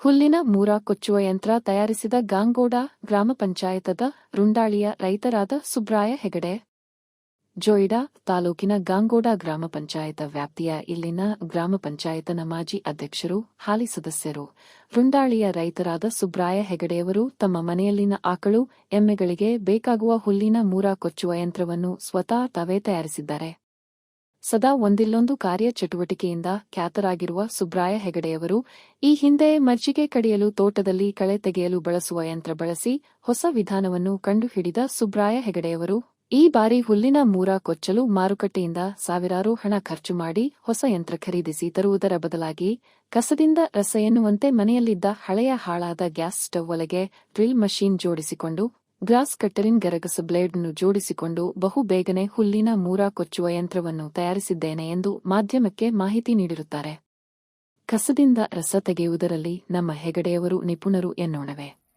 ಹುಲ್ಲಿನ ಮೂರ ಕೊಚ್ಚುವ ಯಂತ್ರ ತಯಾರಿಸಿದ ಗಾಂಗೋಡ ಗ್ರಾಮ ಪಂಚಾಯತದ ರುಂಡಾಳಿಯ ರೈತರಾದ ಸುಬ್ರಾಯ ಹೆಗಡೆ. ಜೋಯಿಡಾ ತಾಲೂಕಿನ ಗಾಂಗೋಡ ಗ್ರಾಮ ಪಂಚಾಯತ ವ್ಯಾಪ್ತಿಯ ಇಲ್ಲಿನ ಗ್ರಾಮ ಪಂಚಾಯತನ ಮಾಜಿ ಅಧ್ಯಕ್ಷರು, ಹಾಲಿ ಸದಸ್ಯರು. ರುಂಡಾಳಿಯ ರೈತರಾದ ಸುಬ್ರಾಯ ಹೆಗಡೆಯವರು ತಮ್ಮ ಮನೆಯಲ್ಲಿನ ಆಕಳು, ಎಮ್ಮೆಗಳಿಗೆ ಬೇಕಾಗುವ ಹುಲ್ಲಿನ ಮೂರ ಕೊಚ್ಚುವ ಯಂತ್ರವನ್ನು ಸ್ವತಃ ತವೇ ತಯಾರಿಸಿದ್ದಾರೆ. ಸದಾ ಒಂದಿಲ್ಲೊಂದು ಕಾರ್ಯ ಚಟುವಟಿಕೆಯಿಂದ ಖ್ಯಾತರಾಗಿರುವ ಸುಬ್ರಾಯ ಹೆಗಡೆಯವರು, ಈ ಹಿಂದೆ ಮಜ್ಜಿಗೆ ಕಡಿಯಲು ತೋಟದಲ್ಲಿ ಕಳೆ ತೆಗೆಯಲು ಬಳಸುವ ಯಂತ್ರ ಬಳಸಿ ಹೊಸ ವಿಧಾನವನ್ನು ಕಂಡುಹಿಡಿದ ಸುಬ್ರಾಯ ಹೆಗಡೆಯವರು, ಈ ಬಾರಿ ಹುಲ್ಲಿನ ಮೂರ ಕೊಚ್ಚಲು ಮಾರುಕಟ್ಟೆಯಿಂದ ಸಾವಿರಾರು ಹಣ ಖರ್ಚು ಮಾಡಿ ಹೊಸ ಯಂತ್ರ ಖರೀದಿಸಿ ತರುವುದರ ಬದಲಾಗಿ ಕಸದಿಂದ ರಸ ಎನ್ನುವಂತೆ ಮನೆಯಲ್ಲಿದ್ದ ಹಳೆಯ ಹಾಳಾದ ಗ್ಯಾಸ್ ಸ್ಟವ್ ಒಲೆಗೆ ಡ್ರಿಲ್ ಮಷೀನ್ ಜೋಡಿಸಿಕೊಂಡು ಗ್ರಾಸ್ ಕಟ್ಟರಿನ್ ಗರಗಸ ಬ್ಲೇಡ್ನ್ನು ಜೋಡಿಸಿಕೊಂಡು ಬಹುಬೇಗನೆ ಹುಲ್ಲಿನ ಮೂರ ಕೊಚ್ಚುವ ಯಂತ್ರವನ್ನು ತಯಾರಿಸಿದ್ದೇನೆ ಎಂದು ಮಾಧ್ಯಮಕ್ಕೆ ಮಾಹಿತಿ ನೀಡಿರುತ್ತಾರೆ. ಕಸದಿಂದ ರಸ ತೆಗೆಯುವುದರಲ್ಲಿ ನಮ್ಮ ಹೆಗಡೆಯವರು ನಿಪುಣರು ಎನ್ನೋಣವೇ.